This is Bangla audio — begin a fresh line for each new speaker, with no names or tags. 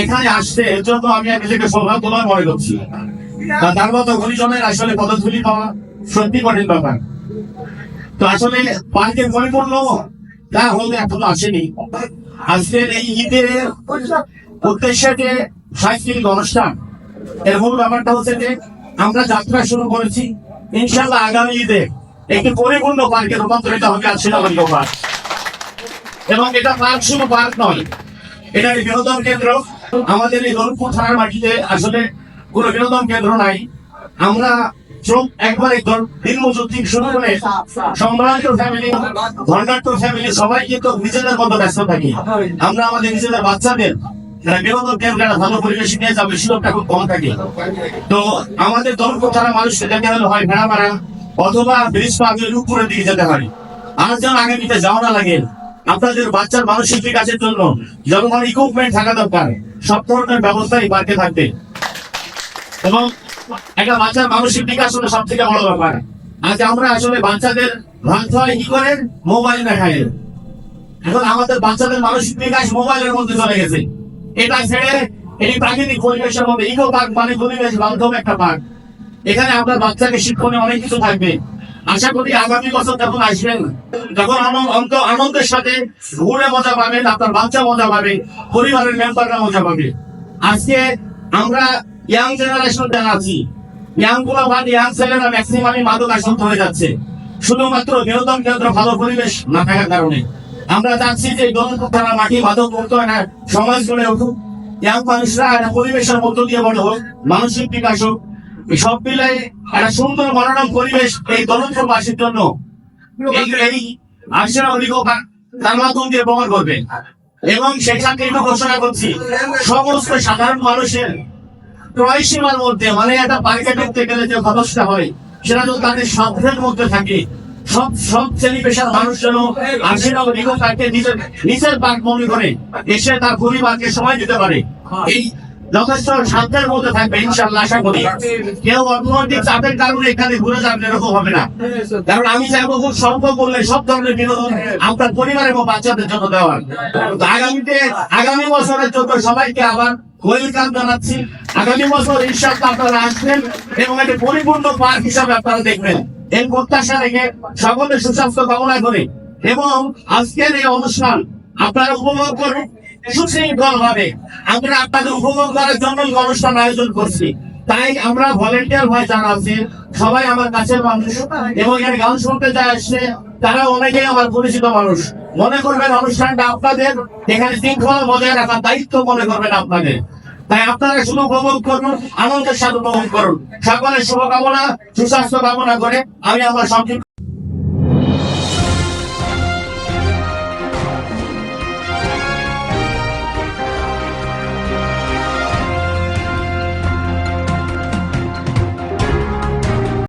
এখানে এর জন্য আমি নিজেকে মনে করছি। তার মতো আসলে পাওয়া সত্যি কঠিন ব্যাপার। তো আসলে পার্কের পরিপূর্ণ তা হলে এখনও আসেনি। আজকের এই ঈদের উদ্দেশ্যে যে সাংস্কৃতিক অনুষ্ঠান, এর মূল ব্যাপারটা হচ্ছে যে আমরা যাত্রা শুরু করেছি। ইনশাল্লাহ আগামী ঈদে একটি পরিপূর্ণ পার্কে রূপান্তরিত হবে আর শিলাবন্ধ পার্ক এবং এটা পার্ক শুধু পার্ক নয়, এটা বিনোদন কেন্দ্র। আমাদের এই দলপুর থানার মাটিতে আসলে কোনো বিনোদন কেন্দ্র নাই। আমরা চোখ একবারে দিন মজুর থেকে শুরু করে ফ্যামিলি ধর্নাট্য ফ্যামিলি সবাই কিন্তু নিজেদের মতো ব্যস্ত থাকি। আমরা আমাদের নিজেদের বাচ্চাদের বিনোদন কেন্দ্রে ভালো পরিবেশ নিয়ে যাবে, সুযোগটা খুব কম থাকে। তো আমাদের দলপুর থানা মানুষকে যেতে হলে হয় ভেড়া মারা অথবা ব্রিজ পাগের উপরের দিকে যেতে হয় আর যেন আগামীতে যাওয়া না লাগে। আপনাদের বাচ্চার মানসিক বিকাশের জন্য যখন ইকুইপমেন্ট থাকা দরকার। সব ধরনের ব্যবস্থাই পার্কে থাকবে। এবং একটা বাচ্চার মানসিক বিকাশ হলো সব থেকে বড় ব্যাপার। আজ আমরা আসলে বাচ্চাদের ভাঙতে হয় কি করে? মোবাইল দেখায়। এখন আমাদের বাচ্চাদের মানসিক বিকাশ মোবাইলের মধ্যে চলে গেছে। এটা ছেড়ে এই প্রাকৃতিক পরিবেশের মধ্যে ইকো পার্ক মানে পরিবেশ বান্ধব একটা পার্ক। এখানে আপনার বাচ্চাকে শিক্ষণীয় অনেক কিছু থাকবে। আশা করি আগামী বছর যখন আসবেন, যখন অন্ত- আনন্দের সাথে ঘুরে মজা পাবেন, আপনার বাচ্চা মজা পাবে, পরিবারের মেম্বাররা মজা পাবে। আজকে আমরা ইয়াং জেনারেশন যারা আছি ইয়াংগুলো বা ইয়াং ছেলেরা ম্যাক্সিমামই মাদক আসক্ত হয়ে যাচ্ছে। শুধুমাত্র বিনোদন কেন্দ্র ভালো পরিবেশ না থাকার কারণে। আমরা চাচ্ছি যে তারা মাটি মাদক মুক্ত একটা সমাজ গড়ে উঠুক। ইয়াং মানুষরা পরিবেশের মধ্য দিয়ে বড় হোক, মানসিক বিকাশ হোক সব মিলে একটা সুন্দর মনোরম পরিবেশ এই দলপুরবাসীর জন্য। এই তার মাধ্যম দিয়ে প্রমাণ করবে। এবং থেকে ঘোষণা করছি, সমস্ত সাধারণ মানুষের মধ্যে মানে একটা পার্কে ঢুকতে গেলে যে খরচটা হয়, সেটা তাদের সাধ্যের মধ্যে থাকে, সব সব শ্রেণি পেশার মানুষ যেন পার্কে নিজের নিজের পার্ক মনে করে, এসে তার পরিবারকে সময় দিতে পারে। এই যথেষ্ট সাধ্যের মধ্যে থাকবে ইনশাল্লাহ আশা করি। কেউ অর্থনৈতিক চাপের কারণে এখানে ঘুরে যাবে এরকম হবে না। কারণ আমি চাইব খুব করলে সব ধরনের বিনোদন আপনার পরিবার এবং বাচ্চাদের জন্য দেওয়ার। আগামীতে, আগামী বছরের জন্য সবাইকে আবার ওয়েলকাম জানাচ্ছি। আগামী বছর আপনারা আসবেন এবং একটি পরিপূর্ণ পার্ক হিসাবে আপনারা দেখবেন। এই প্রত্যাশা রেখে সকলের সুস্বাস্থ্য কামনা করে। এবং আজকের এই অনুষ্ঠান আপনারা উপভোগ করুন। সুশৃঙ্খল আমরা আপনাদের উপভোগ করার জন্য অনুষ্ঠান আয়োজন করছি। তাই আমরা ভলেন্টিয়ার সবাই আমার কাছের মানুষ এবং গান শুনতে যা আসছে, তারা অনেকেই আমার পরিচিত মানুষ। মনে করবেন অনুষ্ঠানটা আপনাদের, এখানে শৃঙ্খলা বজায় রাখার দায়িত্ব মনে করবেন আপনাদের। তাই আপনারা শুধু উপভোগ করুন, আনন্দের সাথে উপভোগ করুন। সকলের শুভকামনা, সুস্বাস্থ্য কামনা করে আমি আমার সংক্ষিপ্ত